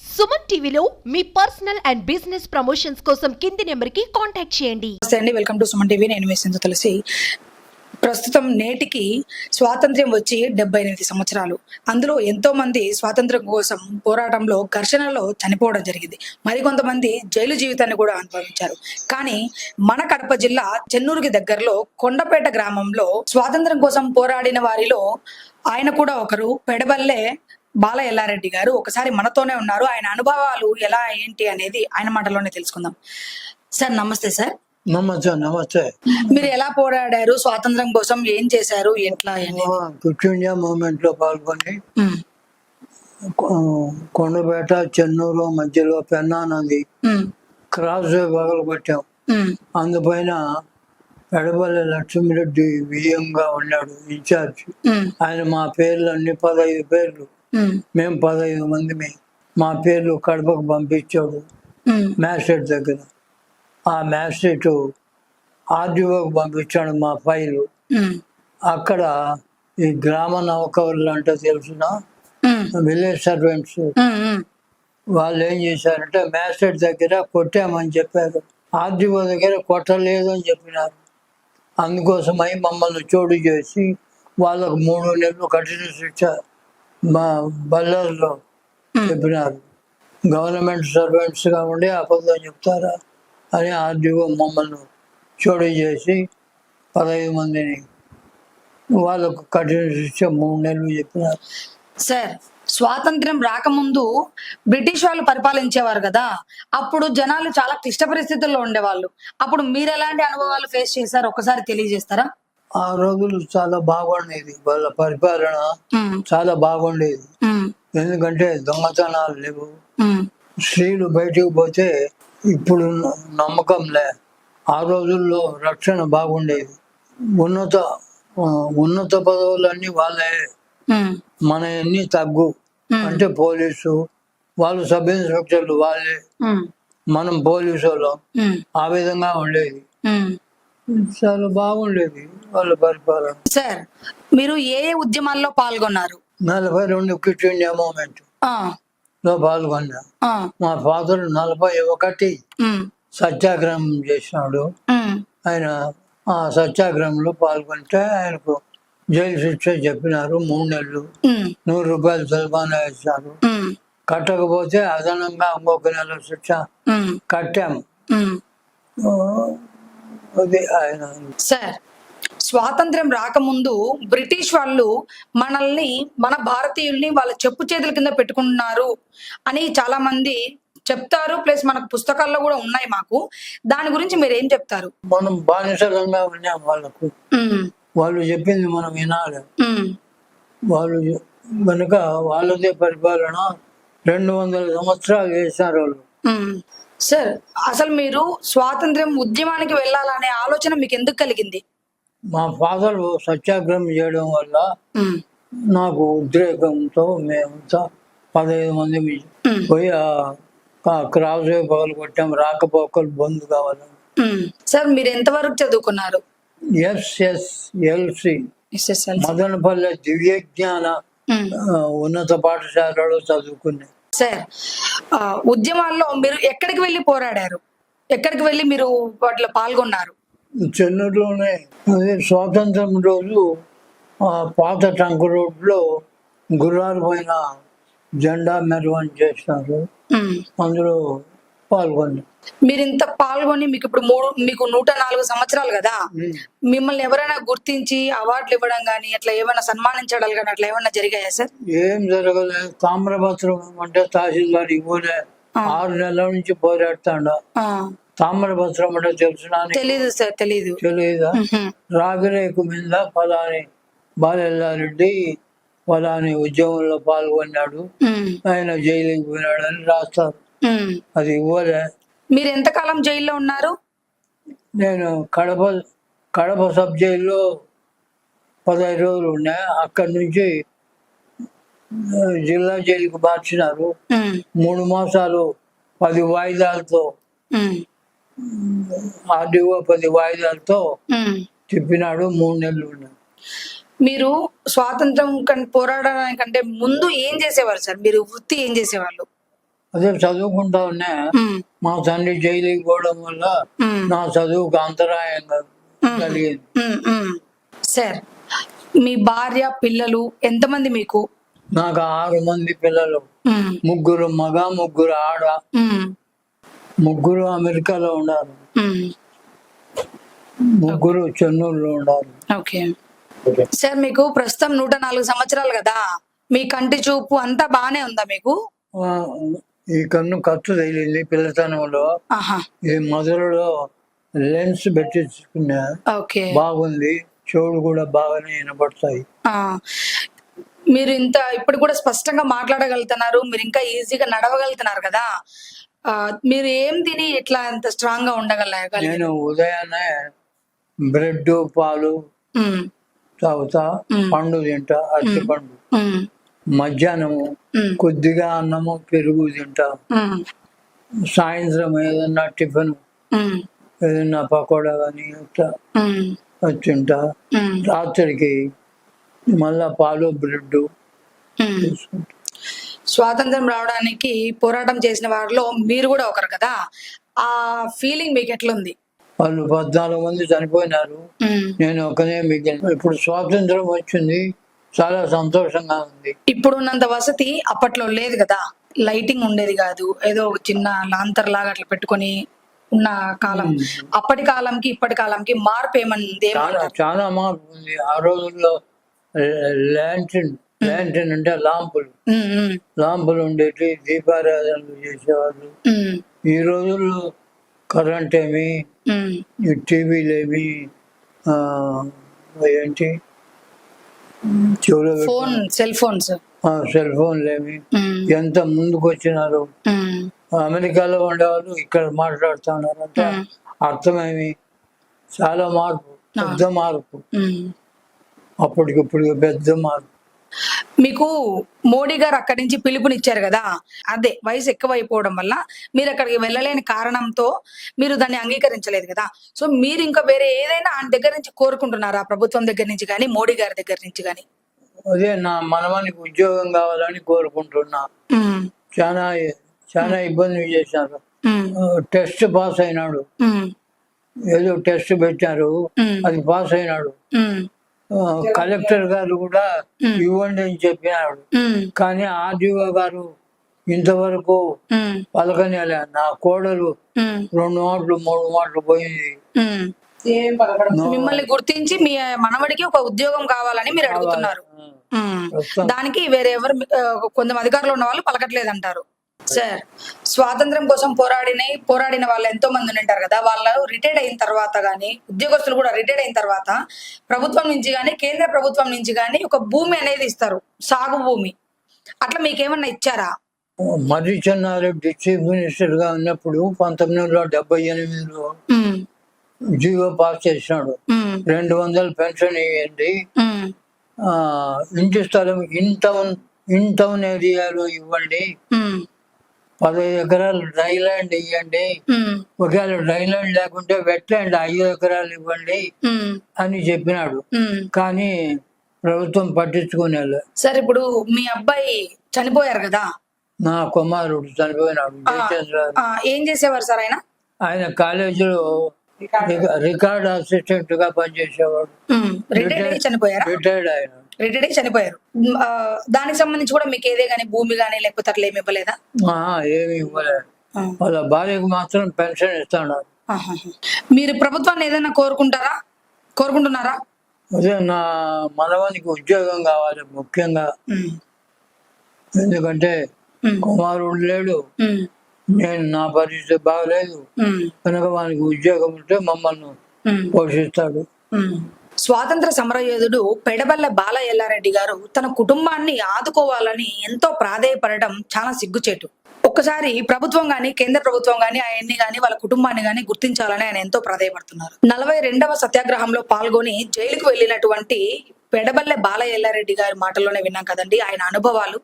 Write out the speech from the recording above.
సుమన్ టీవీలో మీ personal and business promotions కోసం కింది నెంబర్కి కాంటాక్ట్ చేయండి. నమస్తే అండి వెల్కమ్ టు సుమన్ టీవీ. నేను మీ సింధు తులసి. ప్రస్తుతం నేటికి స్వాతంత్ర్యం వచ్చి డెబ్బై ఎనిమిది సంవత్సరాలు. అందులో ఎంతో మంది స్వాతంత్ర్యం కోసం పోరాటంలో ఘర్షణలో చనిపోవడం జరిగింది. మరికొంతమంది జైలు జీవితాన్ని కూడా అనుభవించారు. కానీ మన కడప జిల్లా చెన్నూరుకి దగ్గరలో కొండపేట గ్రామంలో స్వాతంత్ర్యం కోసం పోరాడిన వారిలో ఆయన కూడా ఒకరు. పెడబల్లే బాల ఎల్లారెడ్డి గారు ఒకసారి మనతోనే ఉన్నారు. ఆయన అనుభవాలు ఎలా ఏంటి అనేది ఆయన మాటలోనే తెలుసుకుందాం. సార్ నమస్తే సార్. నమస్తే నమస్తే. మీరు ఎలా పోరాడారు? స్వాతంత్రం కోసం ఏం చేశారు? ఎట్లా క్విట్ ఇండియా మూమెంట్లో పాల్గొని కొండపేట చెన్నూరు మధ్యలో పెన్నా నది క్రాస్ పగలు కొట్టాం అందుపైన ఎడబల్లి లక్ష్మిరెడ్డి విజయంగా ఉన్నాడు ఇన్ఛార్జ్. ఆయన మా పేర్లు అన్ని పదహైదు పేర్లు. మేము పదహైదు మంది మా పేర్లు కడపకు పంపించాడు ఉమ్, మ్యాజిస్ట్రేట్ దగ్గర. ఆ మ్యాజిస్ట్రేట్ ఆర్డీఓకి పంపించాడు మా ఫైలు. అక్కడ ఈ గ్రామ నౌకర్లు అంటే తెలిసిన? Village servants. వాళ్ళు ఏం చేశారంటే మ్యాజిస్ట్రేట్ దగ్గర కొట్టామని చెప్పారు. ఆర్డీఓ దగ్గర కొట్టలేదు అని చెప్పినారు. అందుకోసమై మమ్మల్ని చోటు చేసి వాళ్ళకు మూడు నెలలు కఠిన శిక్ష మా బల్లర్లో చెప్పినారు గవర్నమెంట్ సర్వెంట్స్గా ఉండి అబద్ధం చెప్తారా అని ఆర్డీఓ మమ్మల్ని చోటు చేసి పదహైదు మందిని వాళ్ళకు కఠిన శిక్ష మూడు నెలలు చెప్పినారు సార్ స్వాతంత్ర్యం రాకముందు బ్రిటిష్ వాళ్ళు పరిపాలించేవారు కదా. అప్పుడు జనాలు చాలా క్లిష్ట పరిస్థితుల్లో ఉండేవాళ్ళు. అప్పుడు మీరు ఎలాంటి అనుభవాలు ఫేస్ చేశారు? ఒకసారి తెలియజేస్తారా? ఆ రోజులు చాలా బాగుండేది. వాళ్ళ పరిపాలన చాలా బాగుండేది. ఎందుకంటే దొంగతనాలు లేవు. స్త్రీలు బయటకు పోతే ఇప్పుడు నమ్మకం లే. ఆ రోజుల్లో రక్షణ బాగుండేది. ఉన్నత ఉన్నత పదవులన్నీ వాళ్ళే. మన అన్ని తగ్గు. అంటే పోలీసు వాళ్ళు సబ్ ఇన్స్పెక్టర్లు వాళ్ళే. మనం పోలీసు వాళ్ళం ఆ విధంగా ఉండేది. చాలా బాగుండేది వాళ్ళ పరిపాలన. సార్ మీరు ఏ ఏ ఉద్యమాల్లో పాల్గొన్నారు? నలభై రెండు క్విట్ ఇండియా మూమెంట్లో పాల్గొన్నా. మా ఫాదర్ నలభై ఒకటి సత్యాగ్రహం చేసినాడు. ఆయన ఆ సత్యాగ్రహంలో పాల్గొంటే ఆయనకు జైలు శిక్ష చెప్పినారు మూడు నెలలు నూరు రూపాయలు సల్మానా వేశారు. కట్టకపోతే అదనంగా ఇంకొక నెల శిక్ష కట్టాము. అది ఆయన. సార్ స్వాతంత్ర్యం రాకముందు బ్రిటిష్ వాళ్ళు మనల్ని మన భారతీయుల్ని వాళ్ళ చెప్పు చేతుల కింద పెట్టుకుంటున్నారు అని చాలా మంది చెప్తారు. ప్లస్ మనకు పుస్తకాల్లో కూడా ఉన్నాయి మాకు. దాని గురించి మీరు ఏం చెప్తారు? మనం బానిసలంగా ఉన్నాం వాళ్ళకు. వాళ్ళు చెప్పింది మనం వినాలి. వాళ్ళు కనుక వాళ్ళదే పరిపాలన. రెండు వందల సంవత్సరాలు చేశారు వాళ్ళు. సార్ అసలు మీరు స్వాతంత్ర్యం ఉద్యమానికి వెళ్ళాలనే ఆలోచన మీకు ఎందుకు కలిగింది? మా ఫాదర్ సత్యాగ్రహం చేయడం వల్ల నాకు ఉద్రేకంతో మేమంతా పదహైదు మంది పోయి క్రాస్ పగలు కొట్టాం రాకపోకలు బంద్ కావాలని. ఉమ్. సార్ మీరు ఎంతవరకు చదువుకున్నారు? ఎస్ఎస్ఎల్సి. ఎస్ఎస్ఎల్ మదనపల్లె దివ్య జ్ఞాన ఉన్నత పాఠశాలలో చదువుకున్నాం. సార్ ఉద్యమాల్లో మీరు ఎక్కడికి వెళ్ళి పోరాడారు? ఎక్కడికి వెళ్ళి మీరు వాటిలో పాల్గొన్నారు? చెన్నూరులోనే. అదే స్వాతంత్రం రోజు ఆ పాత టంక్ రోడ్లో గుర్రాల పైన జెండా మెరవని చేసినారు ఉమ్. అందులో పాల్గొన్నాం మీరు ఇంత పాల్గొని మీకు ఇప్పుడు మూడు మీకు నూట నాలుగు సంవత్సరాలు కదా. మిమ్మల్ని ఎవరైనా గుర్తించి అవార్డులు ఇవ్వడం కానీ అట్లా ఏమైనా సన్మానించడం కానీ అట్లా ఏమైనా జరిగాయా సార్ ఏం జరగలేదు తామ్రపత్రం అంటే తహసీల్దార్ ఇవ్వలే. ఆరు నెలల నుంచి పోరాడుతాడ తామ్రపత్రం అంటే తెలుసునా నీకు? తెలీదు సార్ తెలీదు తెలియదా. రాగిరేకు మీద ఫలాని బాలెల్లారెడ్డి ఫలాని ఉద్యమంలో పాల్గొన్నాడు ఆయన జైలుకి పోయినాడని రాస్తారు ఉమ్. అది ఇవ్వలే. మీరు ఎంతకాలం జైల్లో ఉన్నారు? నేను కడప కడప సబ్ జైల్లో పదహైదు రోజులు ఉన్నా అక్కడి నుంచి జిల్లా జైలుకి మార్చినారు. మూడు మాసాలు పది వాయిదాలతో ఆర్డీఓ పది వాయిదాలతో. చెప్పినాడు మూడు నెలలు ఉన్నా మీరు స్వాతంత్రం పోరాడడానికంటే ముందు ఏం చేసేవారు సార్? మీరు వృత్తి ఏం చేసేవాళ్ళు? అదే చదువుకుంటా ఉన్నా ఉమ్, మా తండ్రి జైలుకి పోవడం వల్ల నా చదువుకు అంతరాయంగా కలిగింది. సార్ మీ భార్య పిల్లలు ఎంతమంది మీకు? నాకు ఆరు మంది పిల్లలు. ముగ్గురు మగ ముగ్గురు ఆడ. ముగ్గురు అమెరికాలో ఉన్నారు. ముగ్గురు చెన్నూరులో ఉన్నారు ఓకే. సార్ మీకు ప్రస్తుతం నూట నాలుగు సంవత్సరాలు కదా. మీ కంటి చూపు అంతా బానే ఉందా మీకు? ఈ కన్ను ఖర్చు తగిలింది పిల్లతనంలో ఈ మొదలులో లెన్స్ పెట్టించుకున్నా ఓకే. బాగుంది చెవులు కూడా బాగానే వినపడతాయి. మీరు ఇంత ఇప్పుడు కూడా స్పష్టంగా మాట్లాడగలుగుతున్నారు మీరు ఇంకా ఈజీగా నడవగలుగుతున్నారు కదా. మీరు ఏం తిని ఇట్లా అంత స్ట్రాంగ్గా ఉండగలగాలి? నేను ఉదయాన్నే బ్రెడ్ పాలు తాగుతా. పండు తింటా అరటి పండు మధ్యాహ్నము కొద్దిగా అన్నము పెరుగు తింటా. సాయంత్రం ఏదన్నా టిఫిన్ ఏదన్నా పకోడా కానీ ఇట్లా తింటా. రాత్రికి మళ్ళా పాలు బ్రెడ్ స్వాతంత్రం రావడానికి పోరాటం చేసిన వారిలో మీరు కూడా ఒకరు కదా? ఆ ఫీలింగ్ మీకు ఎట్లుంది? వాళ్ళు పద్నాలుగు మంది చనిపోయినారు. నేను ఒకనే మిగిలిన. ఇప్పుడు స్వాతంత్రం వచ్చింది. చాలా సంతోషంగా ఉంది. ఇప్పుడున్నంత వసతి అప్పట్లో లేదు కదా. లైటింగ్ ఉండేది కాదు. ఏదో ఒక చిన్న లాంతర్ లాగా అట్లా పెట్టుకొని ఉన్న కాలం. అప్పటి కాలంకి ఇప్పటి కాలంకి మార్పు ఏమన్నది చాలా చాలా మార్పు ఉంది. ఆ రోజుల్లో ల్యాంటిన్ ల్యాంటిన్ అంటే లాంపులు. లాంపులు ఉండేటి దీపారాధనలు చేసేవాళ్ళు. ఈ రోజుల్లో కరెంట్ ఏమి టీవీలు ఏమి ఆ, ఏంటి? Phone cell phones. సెల్ ఫోన్లు ఏమి? ఎంత ముందుకు వచ్చినారు? అమెరికాలో ఉండేవాళ్ళు ఇక్కడ మాట్లాడుతున్నారు అంటే అర్థమేమి? చాలా మార్పు పెద్ద మార్పు. అప్పటికిప్పుడు పెద్ద మార్పు. మీకు మోడీ గారు అక్కడి నుంచి పిలుపునిచ్చారు కదా? అదే వయసు ఎక్కువైపోవడం వల్ల మీరు అక్కడికి వెళ్ళలేని కారణంతో మీరు దాన్ని అంగీకరించలేదు కదా? సో మీరు ఇంకా వేరే ఏదైనా ఆయన దగ్గర నుంచి కోరుకుంటున్నారా? ప్రభుత్వం దగ్గర నుంచి కానీ మోడీ గారి దగ్గర నుంచి కానీ? అదే నా మనవానికి ఉద్యోగం కావాలని కోరుకుంటున్నా. చాలా చాలా ఇబ్బంది చేశారు. టెస్ట్ పాస్ అయినాడు. ఏదో టెస్ట్ పెట్టారు. అది పాస్ అయినాడు. కలెక్టర్ గారు కూడా ఇవ్వండి అని చెప్పినాడు. కానీ ఆర్డీఓ గారు ఇంతవరకు పలకనేలే. నా కోడలు రెండు మాటలు మూడు మాటలు పోయింది. మిమ్మల్ని గుర్తించి మీ మనవడికి ఒక ఉద్యోగం కావాలని మీరు అడుగుతున్నారు. దానికి వేరే ఎవరు కొంతమంది అధికారులు ఉన్న వాళ్ళు పలకట్లేదు అంటారు సార్ స్వాతంత్రం కోసం పోరాడిన పోరాడిన వాళ్ళు ఎంతో మంది ఉంటారు కదా వాళ్ళు రిటైర్డ్ అయిన తర్వాత గానీ ఉద్యోగస్తులు కూడా రిటైర్డ్ అయిన తర్వాత ప్రభుత్వం నుంచి గానీ కేంద్ర ప్రభుత్వం నుంచి గానీ ఒక భూమి అనేది ఇస్తారు సాగు భూమి. అట్లా మీకేమన్నా ఇచ్చారా? మర్రి చెన్నారెడ్డి చీఫ్ మినిస్టర్గా ఉన్నప్పుడు పంతొమ్మిది వందల డెబ్బై ఎనిమిదిలో జీవో పాస్ చేసినాడు. రెండు వందలు పెన్షన్ ఇవ్వండి. ఇంటి స్థలం ఇన్ టౌన్ ఇన్ టౌన్ ఏరియాలో ఇవ్వండి. పదహైదు ఎకరాలు డ్రై ల్యాండ్ ఇవ్వండి ఒకవేళ డ్రై ల్యాండ్ లేకుంటే వెట్ ల్యాండ్ ఐదు ఎకరాలు ఇవ్వండి అని చెప్పినాడు. కానీ ప్రభుత్వం పట్టించుకునేలే. సార్ ఇప్పుడు మీ అబ్బాయి చనిపోయారు కదా? నా కుమారుడు చనిపోయినాడు. ఏం చేసేవారు సార్ ఆయన? ఆయన కాలేజీలో రిక- రికార్డ్ అసిస్టెంట్గా పనిచేసేవాడు రిటైర్డ్ ఆయన. రిటైర్డ్ అయ్యి చనిపోయారు. దానికి సంబంధించి కూడా మీకు ఏదే గానీ భూమి గానీ లేకపోతే అట్లా ఏమి ఇవ్వలేదా? ఏమి ఇవ్వలేదు. వాళ్ళ భార్యకు మాత్రం పెన్షన్ ఆహాహా. మీరు ప్రభుత్వాన్ని ఏదైనా కోరుకుంటారా? కోరుకుంటున్నారా? అదే నా మనవానికి ఉద్యోగం కావాలి ముఖ్యంగా. ఎందుకంటే కుమారుడు లేడు. నేను నా పరిస్థితి బాగలేదు. కనుక వానికి ఉద్యోగం ఉంటే మమ్మల్ని. పోషిస్తాడు. స్వాతంత్ర సమరయోధుడు పెడబల్ల బాల ఎల్లారెడ్డి గారు తన కుటుంబాన్ని ఆదుకోవాలని ఎంతో ప్రాధేయపడడం చాలా సిగ్గుచేటు. ఒక్కసారి ప్రభుత్వం గాని కేంద్ర ప్రభుత్వం గాని ఆయన్ని గాని వాళ్ళ కుటుంబాన్ని గాని గుర్తించాలని ఆయన ఎంతో ప్రాధాయపడుతున్నారు. నలభై రెండవ సత్యాగ్రహంలో పాల్గొని జైలుకు వెళ్ళినటువంటి పెడబల్లె బాల ఎల్లారెడ్డి గారి మాటల్లోనే విన్నాం కదండి ఆయన అనుభవాలు.